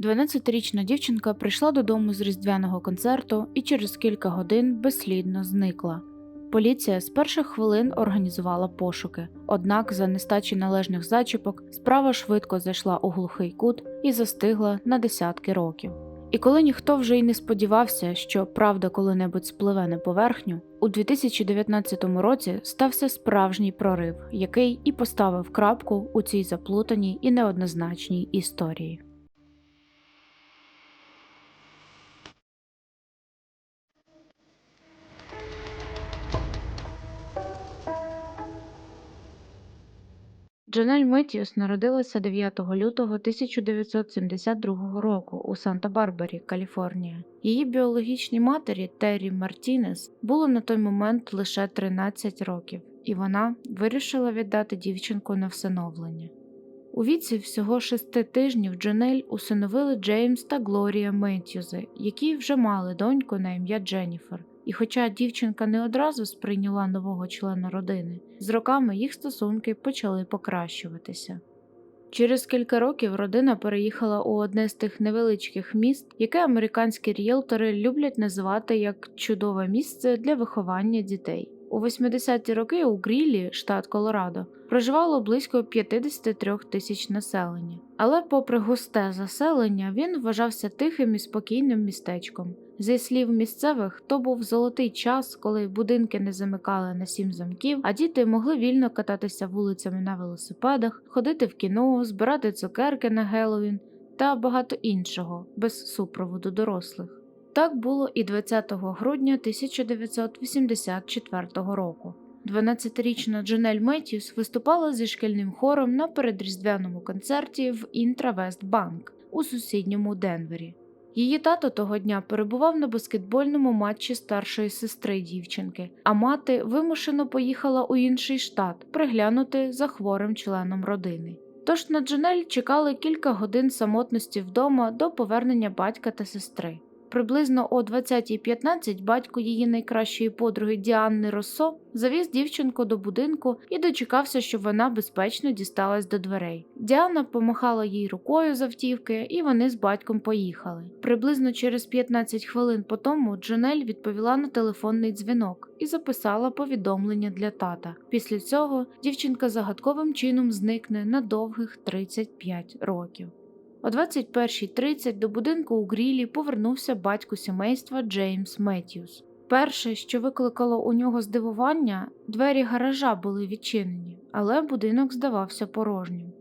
12-річна дівчинка прийшла додому з різдвяного концерту і через кілька годин безслідно зникла. Поліція з перших хвилин організувала пошуки, однак за нестачі належних зачіпок справа швидко зайшла у глухий кут і застигла на десятки років. І коли ніхто вже й не сподівався, що правда коли-небудь спливе на поверхню, у 2019 році стався справжній прорив, який і поставив крапку у цій заплутаній і неоднозначній історії. Джанель Меттіус народилася 9 лютого 1972 року у Санта-Барбарі, Каліфорнія. Її біологічній матері Террі Мартінес було на той момент лише 13 років, і вона вирішила віддати дівчинку на всиновлення. У віці всього шести тижнів Джанель усиновили Джеймс та Глорія Меттьюзи, які вже мали доньку на ім'я Дженніфер. І хоча дівчинка не одразу сприйняла нового члена родини, з роками їх стосунки почали покращуватися. Через кілька років родина переїхала у одне з тих невеличких міст, яке американські ріелтори люблять називати як чудове місце для виховання дітей. У 80-ті роки у Грілі, штат Колорадо, проживало близько 53 тисяч населення. Але, попри густе заселення, він вважався тихим і спокійним містечком. Зі слів місцевих, то був золотий час, коли будинки не замикали на сім замків, а діти могли вільно кататися вулицями на велосипедах, ходити в кіно, збирати цукерки на Геловін та багато іншого без супроводу дорослих. Так було і 20 грудня 1984 року. 12-річна Джанель Меттіус виступала зі шкільним хором на передріздвяному концерті в Інтравест Банк у сусідньому Денвері. Її тато того дня перебував на баскетбольному матчі старшої сестри дівчинки, а мати вимушено поїхала у інший штат приглянути за хворим членом родини. Тож на Джанель чекали кілька годин самотності вдома до повернення батька та сестри. Приблизно о 20.15 батько її найкращої подруги Діанни Россо завіз дівчинку до будинку і дочекався, щоб вона безпечно дісталась до дверей. Діана помахала їй рукою з автівки, і вони з батьком поїхали. Приблизно через 15 хвилин по тому Джанель відповіла на телефонний дзвінок і записала повідомлення для тата. Після цього дівчинка загадковим чином зникне на довгих 35 років. О 21.30 до будинку у Грілі повернувся батько сімейства Джеймс Меттіус. Перше, що викликало у нього здивування, двері гаража були відчинені, але будинок здавався порожнім.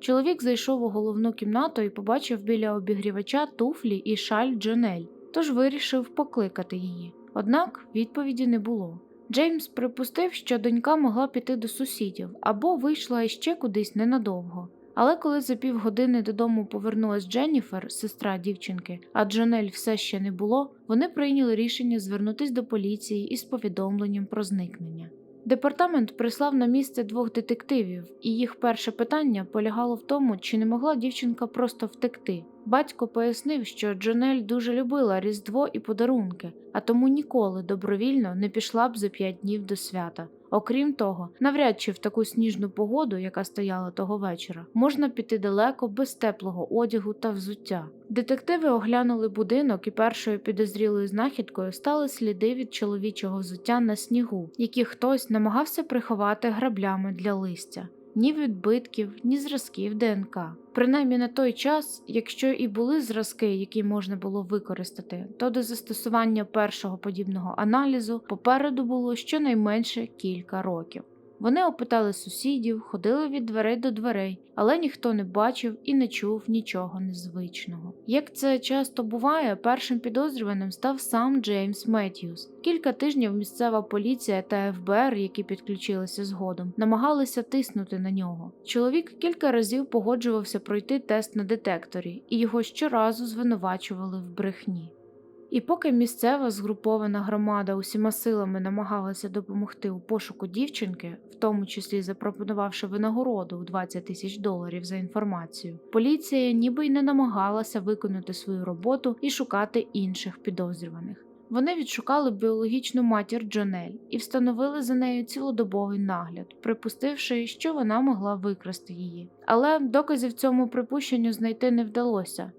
Чоловік зайшов у головну кімнату і побачив біля обігрівача туфлі і шаль Джанель, тож вирішив покликати її. Однак відповіді не було. Джеймс припустив, що донька могла піти до сусідів або вийшла іще кудись ненадовго. Але коли за півгодини додому повернулась Дженніфер, сестра дівчинки, а Джанель все ще не було, вони прийняли рішення звернутися до поліції із повідомленням про зникнення. Департамент прислав на місце двох детективів, і їх перше питання полягало в тому, чи не могла дівчинка просто втекти. Батько пояснив, що Джанель дуже любила Різдво і подарунки, а тому ніколи добровільно не пішла б за п'ять днів до свята. Окрім того, навряд чи в таку сніжну погоду, яка стояла того вечора, можна піти далеко без теплого одягу та взуття. Детективи оглянули будинок і першою підозрілою знахідкою стали сліди від чоловічого взуття на снігу, які хтось намагався приховати граблями для листя. Ні відбитків, ні зразків ДНК. Принаймні на той час, якщо і були зразки, які можна було використати, то до застосування першого подібного аналізу попереду було щонайменше кілька років. Вони опитали сусідів, ходили від дверей до дверей, але ніхто не бачив і не чув нічого незвичного. Як це часто буває, першим підозрюваним став сам Джеймс Меттьюс. Кілька тижнів місцева поліція та ФБР, які підключилися згодом, намагалися тиснути на нього. Чоловік кілька разів погоджувався пройти тест на детекторі, і його щоразу звинувачували в брехні. І поки місцева згрупована громада усіма силами намагалася допомогти у пошуку дівчинки, в тому числі запропонувавши винагороду у 20 тисяч доларів за інформацію, поліція ніби й не намагалася виконати свою роботу і шукати інших підозрюваних. Вони відшукали біологічну матір Джанель і встановили за нею цілодобовий нагляд, припустивши, що вона могла викрасти її. Але доказів цьому припущенню знайти не вдалося.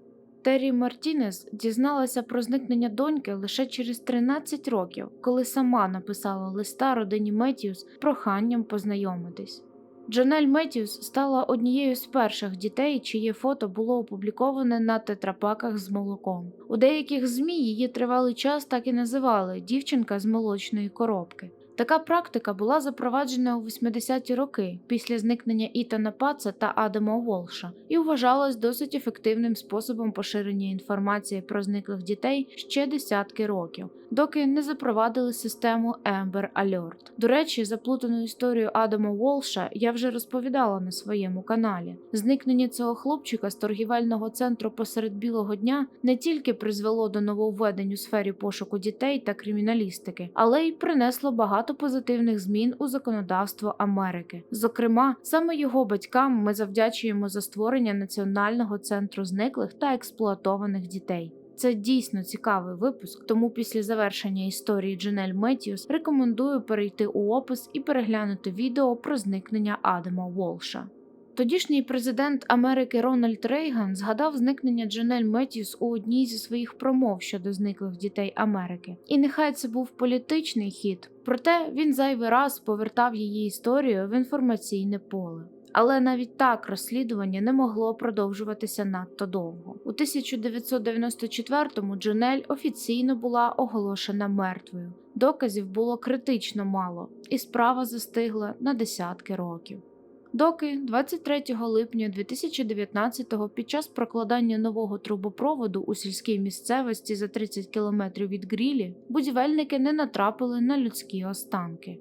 Террі Мартінес дізналася про зникнення доньки лише через 13 років, коли сама написала листа родині Меттіус проханням познайомитись. Джанель Меттіус стала однією з перших дітей, чиє фото було опубліковане на тетрапаках з молоком. У деяких ЗМІ її тривалий час так і називали дівчинка з молочної коробки. Така практика була запроваджена у 80-ті роки після зникнення Ітана Паца та Адама Волша і вважалась досить ефективним способом поширення інформації про зниклих дітей ще десятки років, доки не запровадили систему Amber Alert. До речі, заплутану історію Адама Волша я вже розповідала на своєму каналі. Зникнення цього хлопчика з торгівельного центру посеред білого дня не тільки призвело до нововведень у сфері пошуку дітей та криміналістики, але й принесло багато позитивних змін у законодавство Америки. Зокрема, саме його батькам ми завдячуємо за створення національного центру зниклих та експлуатованих дітей. Це дійсно цікавий випуск, тому після завершення історії Джанель Меттіус рекомендую перейти у опис і переглянути відео про зникнення Адама Волша. Тодішній президент Америки Рональд Рейган згадав зникнення Джанель Меттіус у одній зі своїх промов щодо зниклих дітей Америки. І нехай це був політичний хід, проте він зайвий раз повертав її історію в інформаційне поле. Але навіть так розслідування не могло продовжуватися надто довго. У 1994-му Джанель офіційно була оголошена мертвою. Доказів було критично мало, і справа застигла на десятки років. Доки 23 липня 2019-го під час прокладання нового трубопроводу у сільській місцевості за 30 кілометрів від Грілі будівельники не натрапили на людські останки.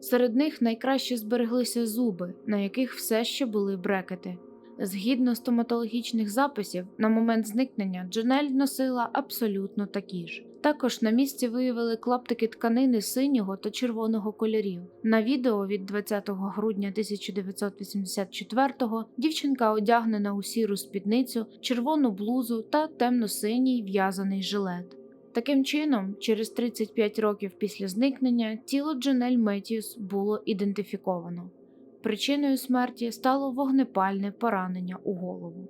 Серед них найкраще збереглися зуби, на яких все ще були брекети. Згідно стоматологічних записів, на момент зникнення Джанель носила абсолютно такі ж. Також на місці виявили клаптики тканини синього та червоного кольорів. На відео від 20 грудня 1984-го дівчинка одягнена у сіру спідницю, червону блузу та темно-синій в'язаний жилет. Таким чином, через 35 років після зникнення тіло Джанель Меттіус було ідентифіковано. Причиною смерті стало вогнепальне поранення у голову.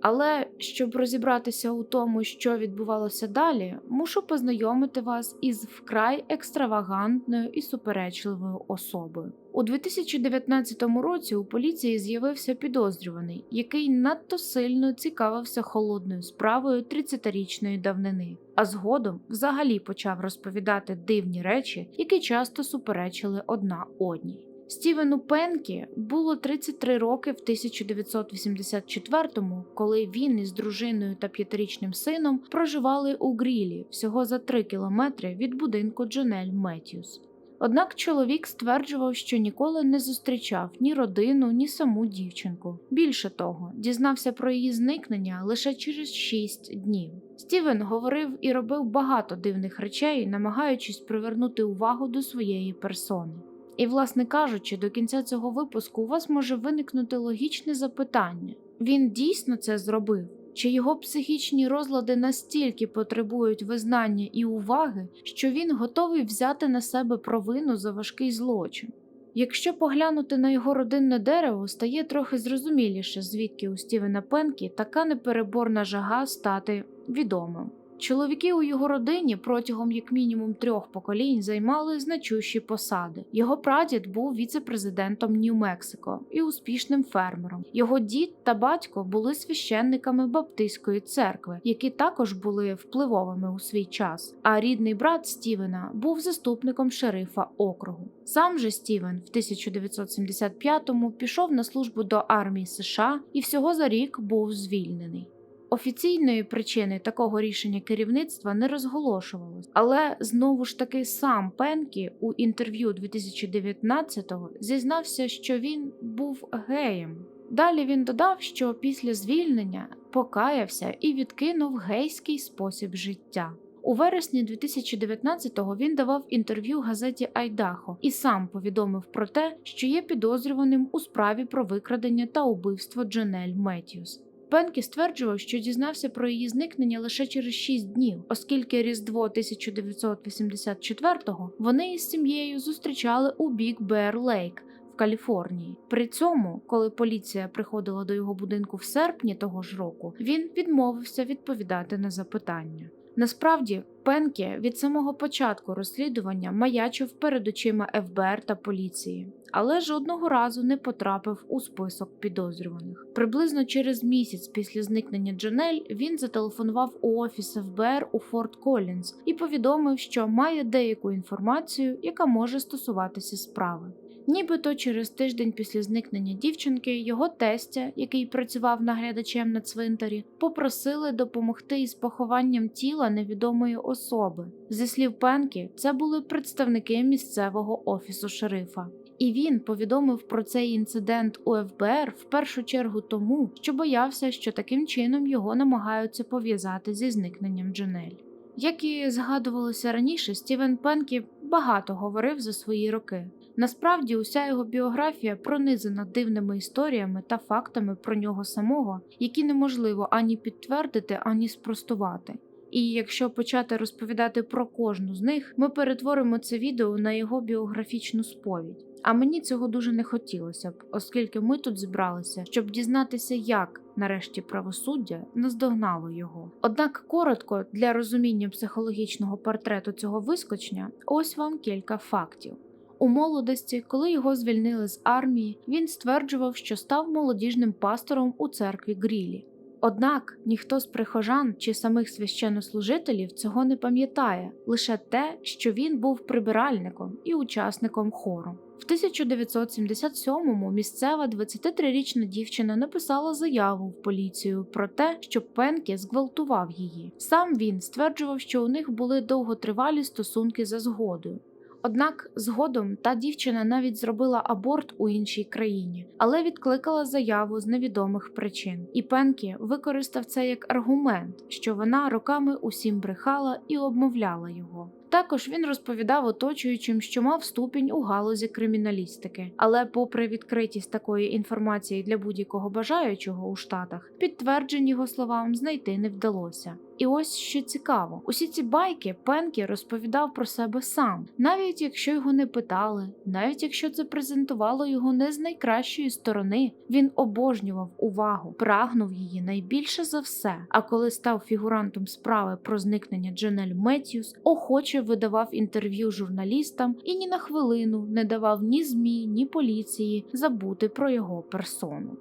Але щоб розібратися у тому, що відбувалося далі, мушу познайомити вас із вкрай екстравагантною і суперечливою особою. У 2019 році у поліції з'явився підозрюваний, який надто сильно цікавився холодною справою 30-річної давнини, а згодом взагалі почав розповідати дивні речі, які часто суперечили одна одній. Стівену Пенкі було 33 роки в 1984-му, коли він із дружиною та п'ятирічним сином проживали у Грілі всього за 3 кілометри від будинку Джанель Меттіус. Однак чоловік стверджував, що ніколи не зустрічав ні родину, ні саму дівчинку. Більше того, дізнався про її зникнення лише через 6 днів. Стівен говорив і робив багато дивних речей, намагаючись привернути увагу до своєї персони. І, власне кажучи, до кінця цього випуску у вас може виникнути логічне запитання: він дійсно це зробив? Чи його психічні розлади настільки потребують визнання і уваги, що він готовий взяти на себе провину за важкий злочин? Якщо поглянути на його родинне дерево, стає трохи зрозуміліше, звідки у Стівена Пенкі така непереборна жага стати відомим. Чоловіки у його родині протягом як мінімум трьох поколінь займали значущі посади. Його прадід був віце-президентом Нью-Мексико і успішним фермером. Його дід та батько були священниками Баптистської церкви, які також були впливовими у свій час. А рідний брат Стівена був заступником шерифа округу. Сам же Стівен в 1975-му пішов на службу до армії США і всього за рік був звільнений. Офіційної причини такого рішення керівництва не розголошувалось, але знову ж таки сам Пенкі у інтерв'ю 2019-го зізнався, що він був геєм. Далі він додав, що після звільнення покаявся і відкинув гейський спосіб життя. У вересні 2019-го він давав інтерв'ю газеті Айдахо і сам повідомив про те, що є підозрюваним у справі про викрадення та убивство Джанель Меттіус. Пенкі стверджував, що дізнався про її зникнення лише через 6 днів, оскільки Різдво 1984-го вони із сім'єю зустрічали у Бік Бер Лейк Каліфорнії. При цьому, коли поліція приходила до його будинку в серпні того ж року, він відмовився відповідати на запитання. Насправді, Пенкі від самого початку розслідування маячив перед очима ФБР та поліції, але жодного разу не потрапив у список підозрюваних. Приблизно через місяць після зникнення Джанель він зателефонував у офіс ФБР у Форт Колінз і повідомив, що має деяку інформацію, яка може стосуватися справи. Нібито через тиждень після зникнення дівчинки його тестя, який працював наглядачем на цвинтарі, попросили допомогти із похованням тіла невідомої особи. Зі слів Пенкі, це були представники місцевого офісу шерифа. І він повідомив про цей інцидент у ФБР в першу чергу тому, що боявся, що таким чином його намагаються пов'язати зі зникненням Джанель. Як і згадувалося раніше, Стівен Пенкі багато говорив за свої роки. Насправді, уся його біографія пронизана дивними історіями та фактами про нього самого, які неможливо ані підтвердити, ані спростувати. І якщо почати розповідати про кожну з них, ми перетворимо це відео на його біографічну сповідь. А мені цього дуже не хотілося б, оскільки ми тут зібралися, щоб дізнатися, як нарешті правосуддя наздогнало його. Однак коротко для розуміння психологічного портрету цього вискочня, ось вам кілька фактів. У молодості, коли його звільнили з армії, він стверджував, що став молодіжним пастором у церкві Грілі. Однак ніхто з прихожан чи самих священнослужителів цього не пам'ятає, лише те, що він був прибиральником і учасником хору. В 1977-му місцева 23-річна дівчина написала заяву в поліцію про те, що Пенкі зґвалтував її. Сам він стверджував, що у них були довготривалі стосунки за згодою. Однак згодом та дівчина навіть зробила аборт у іншій країні, але відкликала заяву з невідомих причин. І Пенкі використав це як аргумент, що вона роками усім брехала і обмовляла його. Також він розповідав оточуючим, що мав ступінь у галузі криміналістики, але, попри відкритість такої інформації для будь-якого бажаючого у штатах, підтверджень його словам знайти не вдалося. І ось що цікаво: усі ці байки Пенкі розповідав про себе сам, навіть якщо його не питали, навіть якщо це презентувало його не з найкращої сторони, він обожнював увагу, прагнув її найбільше за все. А коли став фігурантом справи про зникнення Джанель Меттьюс, охоче видавав інтерв'ю журналістам і ні на хвилину не давав ні ЗМІ, ні поліції забути про його персону.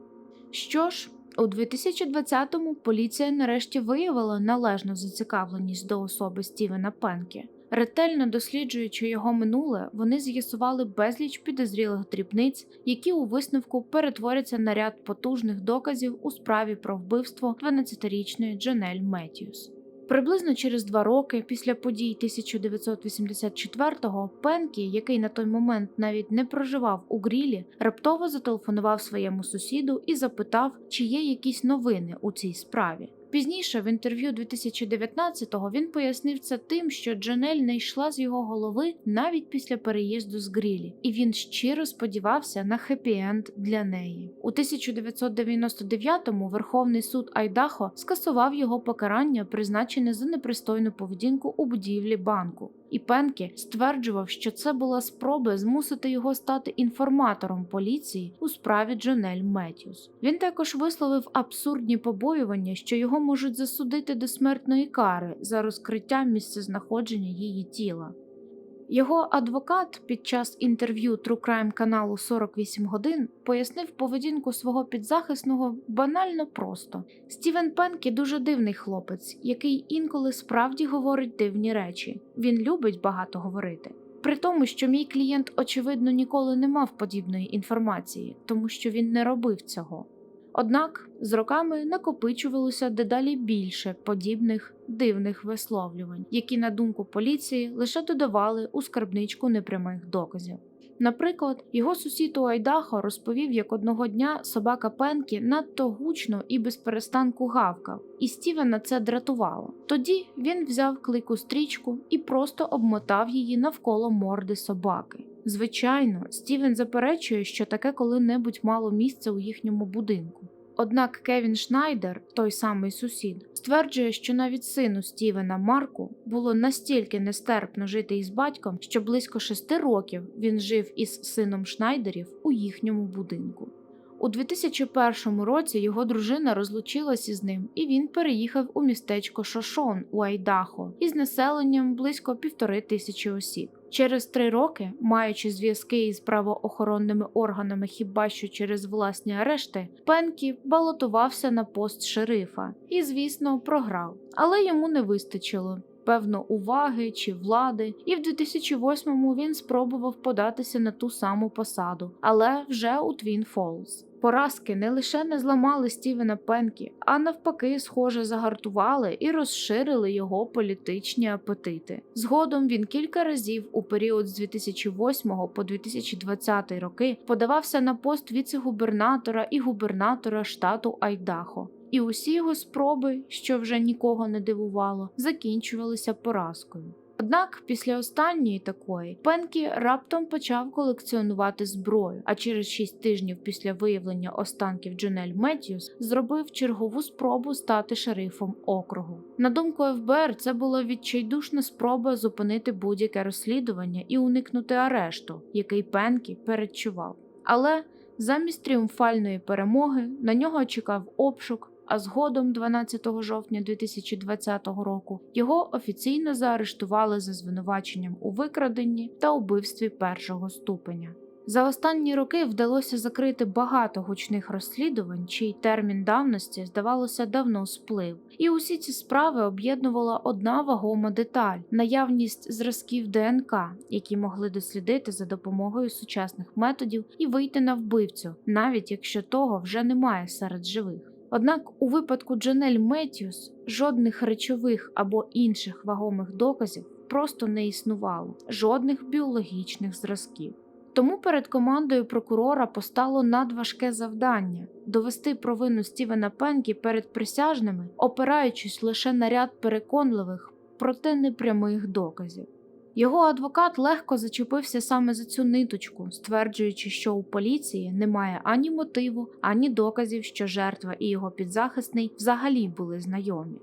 Що ж, у 2020-му поліція нарешті виявила належну зацікавленість до особи Стівена Пенкі. Ретельно досліджуючи його минуле, вони з'ясували безліч підозрілих дрібниць, які у висновку перетворяться на ряд потужних доказів у справі про вбивство 12-річної Джанель Меттьюс. Приблизно через два роки після подій 1984-го Пенкі, який на той момент навіть не проживав у Грілі, раптово зателефонував своєму сусіду і запитав, чи є якісь новини у цій справі. Пізніше, в інтерв'ю 2019-го він пояснив це тим, що Джанель не йшла з його голови навіть після переїзду з Грілі, і він щиро сподівався на хеппі-енд для неї. У 1999-му Верховний суд Айдахо скасував його покарання, призначене за непристойну поведінку у будівлі банку. І Пенкі стверджував, що це була спроба змусити його стати інформатором поліції у справі Джонель Меттьюс. Він також висловив абсурдні побоювання, що його можуть засудити до смертної кари за розкриття місцезнаходження її тіла. Його адвокат під час інтерв'ю True Crime каналу 48 годин пояснив поведінку свого підзахисного банально просто. Стівен Пенкі дуже дивний хлопець, який інколи справді говорить дивні речі. Він любить багато говорити. При тому, що мій клієнт, очевидно, ніколи не мав подібної інформації, тому що він не робив цього. Однак з роками накопичувалося дедалі більше подібних дивних висловлювань, які, на думку поліції, лише додавали у скарбничку непрямих доказів. Наприклад, його сусід у Айдахо розповів, як одного дня собака Пенкі надто гучно і без перестанку гавкав, і Стівена це дратувало. Тоді він взяв клику стрічку і просто обмотав її навколо морди собаки. Звичайно, Стівен заперечує, що таке коли-небудь мало місця у їхньому будинку. Однак Кевін Шнайдер, той самий сусід, стверджує, що навіть сину Стівена Марку було настільки нестерпно жити із батьком, що близько шести років він жив із сином Шнайдерів у їхньому будинку. У 2001 році його дружина розлучилась із ним, і він переїхав у містечко Шошон у Айдахо із населенням близько півтори тисячі осіб. Через три роки, маючи зв'язки із правоохоронними органами хіба що через власні арешти, Пенкі балотувався на пост шерифа і, звісно, програв, але йому не вистачило. Певно, уваги чи влади, і в 2008-му він спробував податися на ту саму посаду, але вже у Твін Фолз. Поразки не лише не зламали Стівена Пенкі, а навпаки, схоже, загартували і розширили його політичні апетити. Згодом він кілька разів у період з 2008 по 2020 роки подавався на пост віце-губернатора і губернатора штату Айдахо. І усі його спроби, що вже нікого не дивувало, закінчувалися поразкою. Однак після останньої такої Пенкі раптом почав колекціонувати зброю, а через шість тижнів після виявлення останків Джанель Меттьюс зробив чергову спробу стати шерифом округу. На думку ФБР, це була відчайдушна спроба зупинити будь-яке розслідування і уникнути арешту, який Пенкі передчував. Але замість тріумфальної перемоги на нього чекав обшук а згодом, 12 жовтня 2020 року, його офіційно заарештували за звинуваченням у викраденні та убивстві першого ступеня. За останні роки вдалося закрити багато гучних розслідувань, чий термін давності, здавалося, давно сплив. І усі ці справи об'єднувала одна вагома деталь наявність зразків ДНК, які могли дослідити за допомогою сучасних методів і вийти на вбивцю, навіть якщо того вже немає серед живих. Однак у випадку Джанель Меттьюс жодних речових або інших вагомих доказів просто не існувало, жодних біологічних зразків. Тому перед командою прокурора постало надважке завдання довести провину Стівена Пенкі перед присяжними, опираючись лише на ряд переконливих, проте непрямих доказів. Його адвокат легко зачепився саме за цю ниточку, стверджуючи, що у поліції немає ані мотиву, ані доказів, що жертва і його підзахисний взагалі були знайомі.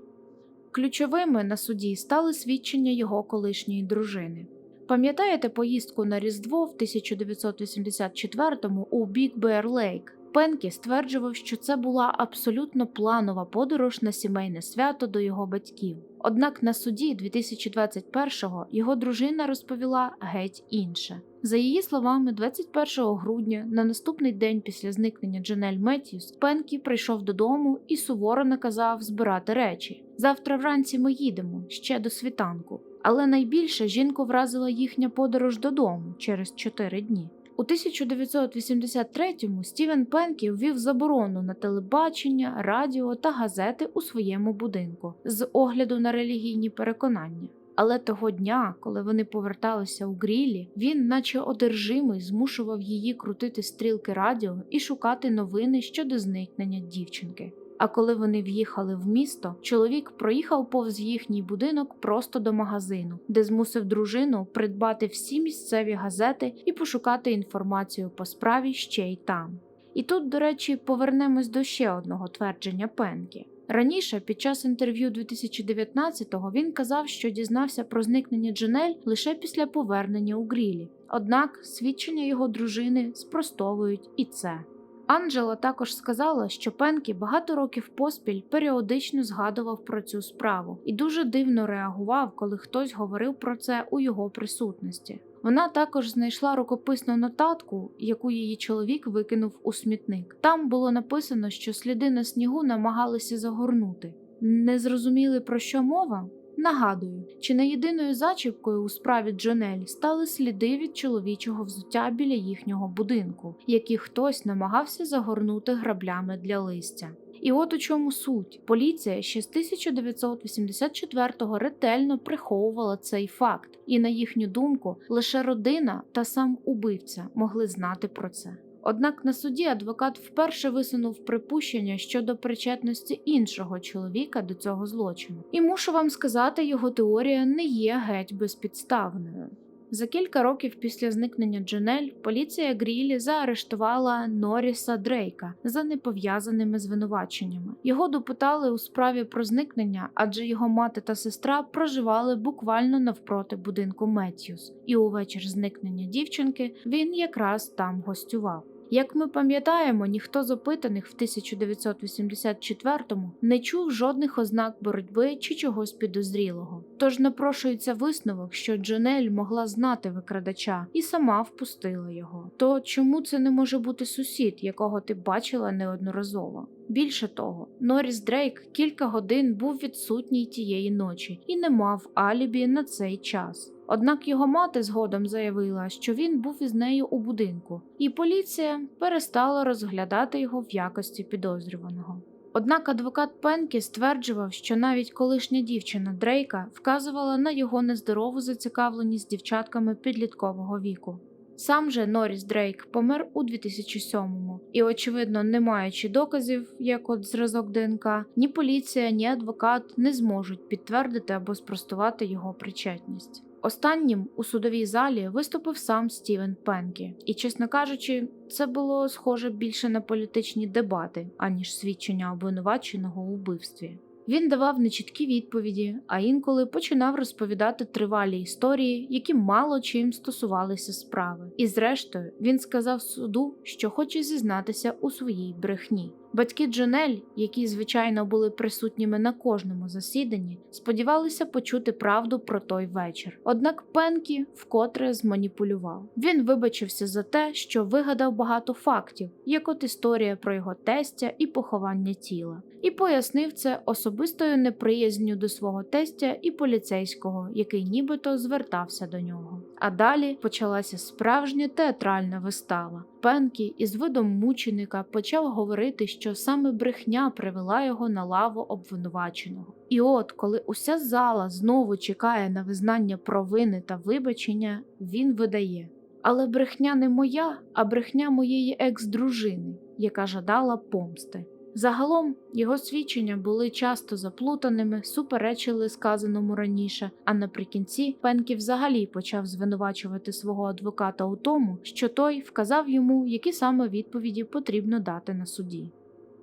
Ключовими на суді стали свідчення його колишньої дружини. Пам'ятаєте поїздку на Різдво в 1984-му у Бік Беар Лейк? Пенкі стверджував, що це була абсолютно планова подорож на сімейне свято до його батьків. Однак на суді 2021-го його дружина розповіла геть інше. За її словами, 21 грудня, на наступний день після зникнення Джанель Меттьюс, Пенкі прийшов додому і суворо наказав збирати речі. Завтра вранці ми їдемо ще до світанку. Але найбільше жінку вразила їхня подорож додому через 4 дні. У 1983-му Стівен Пенкі ввів заборону на телебачення, радіо та газети у своєму будинку з огляду на релігійні переконання. Але того дня, коли вони поверталися у грілі, він, наче одержимий, змушував її крутити стрілки радіо і шукати новини щодо зникнення дівчинки. А коли вони в'їхали в місто, чоловік проїхав повз їхній будинок просто до магазину, де змусив дружину придбати всі місцеві газети і пошукати інформацію по справі ще й там. І тут, до речі, повернемось до ще одного твердження Пенкі. Раніше, під час інтерв'ю 2019-го, він казав, що дізнався про зникнення Джанель лише після повернення у Грілі. Однак свідчення його дружини спростовують і це. Анджела також сказала, що Пенкі багато років поспіль періодично згадував про цю справу і дуже дивно реагував, коли хтось говорив про це у його присутності. Вона також знайшла рукописну нотатку, яку її чоловік викинув у смітник. Там було написано, що сліди на снігу намагалися загорнути. Не зрозуміли про що мова? Нагадую, чи не єдиною зачіпкою у справі Джонель стали сліди від чоловічого взуття біля їхнього будинку, які хтось намагався загорнути граблями для листя. І от у чому суть. Поліція ще з 1984-го ретельно приховувала цей факт, і на їхню думку, лише родина та сам убивця могли знати про це. Однак на суді адвокат вперше висунув припущення щодо причетності іншого чоловіка до цього злочину. І мушу вам сказати, його теорія не є геть безпідставною. За кілька років після зникнення Джанель поліція Грілі заарештувала Норріса Дрейка за непов'язаними звинуваченнями. Його допитали у справі про зникнення, адже його мати та сестра проживали буквально навпроти будинку Меттьюс, і у вечір зникнення дівчинки він якраз там гостював. Як ми пам'ятаємо, ніхто з опитаних в 1984-му не чув жодних ознак боротьби чи чогось підозрілого. Тож напрошується висновок, що Джанель могла знати викрадача і сама впустила його. То чому це не може бути сусід, якого ти бачила неодноразово? Більше того, Норріс Дрейк кілька годин був відсутній тієї ночі і не мав алібі на цей час. Однак його мати згодом заявила, що він був із нею у будинку, і поліція перестала розглядати його в якості підозрюваного. Однак адвокат Пенкі стверджував, що навіть колишня дівчина Дрейка вказувала на його нездорову зацікавленість дівчатками підліткового віку. Сам же Норріс Дрейк помер у 2007-му, і, очевидно, не маючи доказів, як от зразок ДНК, ні поліція, ні адвокат не зможуть підтвердити або спростувати його причетність. Останнім у судовій залі виступив сам Стівен Пенкі, і, чесно кажучи, це було схоже більше на політичні дебати, аніж свідчення обвинуваченого у вбивстві. Він давав нечіткі відповіді, а інколи починав розповідати тривалі історії, які мало чим стосувалися справи. І зрештою він сказав суду, що хоче зізнатися у своїй брехні. Батьки Джанель, які звичайно були присутніми на кожному засіданні, сподівалися почути правду про той вечір. Однак Пенкі вкотре зманіпулював. Він вибачився за те, що вигадав багато фактів, як от історія про його тестя і поховання тіла, і пояснив це особистою неприязнью до свого тестя і поліцейського, який нібито звертався до нього. А далі почалася справжня театральна вистава. Пенкі із видом мученика почав говорити, що саме брехня привела його на лаву обвинуваченого. І от, коли уся зала знову чекає на визнання провини та вибачення, він видає. Але брехня не моя, а брехня моєї екс-дружини, яка жадала помсти. Загалом його свідчення були часто заплутаними, суперечили сказаному раніше, а наприкінці Пенкі взагалі почав звинувачувати свого адвоката у тому, що той вказав йому, які саме відповіді потрібно дати на суді.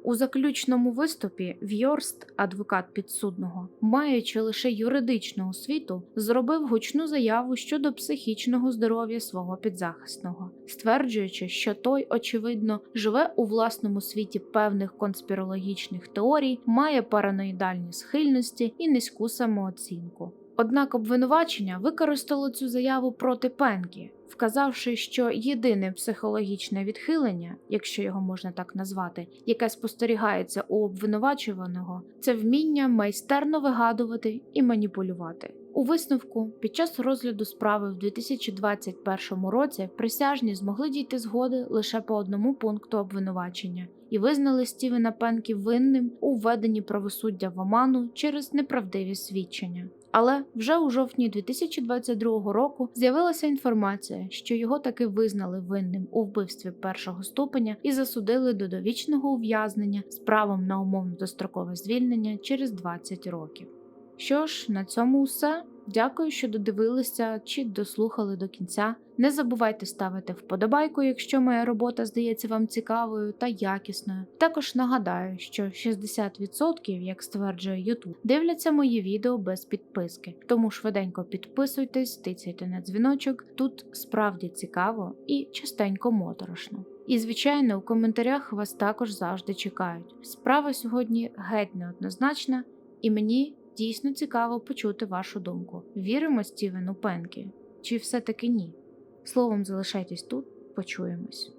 У заключному виступі Вьорст, адвокат підсудного, маючи лише юридичну освіту, зробив гучну заяву щодо психічного здоров'я свого підзахисного, стверджуючи, що той, очевидно, живе у власному світі певних конспірологічних теорій, має параноїдальні схильності і низьку самооцінку. Однак обвинувачення використало цю заяву проти Пенкі, вказавши, що єдине психологічне відхилення, якщо його можна так назвати, яке спостерігається у обвинувачуваного, це вміння майстерно вигадувати і маніпулювати. У висновку під час розгляду справи в 2021 році присяжні змогли дійти згоди лише по одному пункту обвинувачення і визнали Стівена Пенкі винним у введенні правосуддя в оману через неправдиві свідчення. Але вже у жовтні 2022 року з'явилася інформація, що його таки визнали винним у вбивстві першого ступеня і засудили до довічного ув'язнення з правом на умовно дострокове звільнення через 20 років. Що ж, на цьому все. Дякую, що додивилися чи дослухали до кінця. Не забувайте ставити вподобайку, якщо моя робота здається вам цікавою та якісною. Також нагадаю, що 60%, як стверджує YouTube, дивляться мої відео без підписки. Тому швиденько підписуйтесь, тицяйте на дзвіночок. Тут справді цікаво і частенько моторошно. І, звичайно, у коментарях вас також завжди чекають. Справа сьогодні геть неоднозначна, і мені дійсно цікаво почути вашу думку. Віримо Стівену Пенкі? Чи все-таки ні? Словом, залишайтесь тут, почуємось.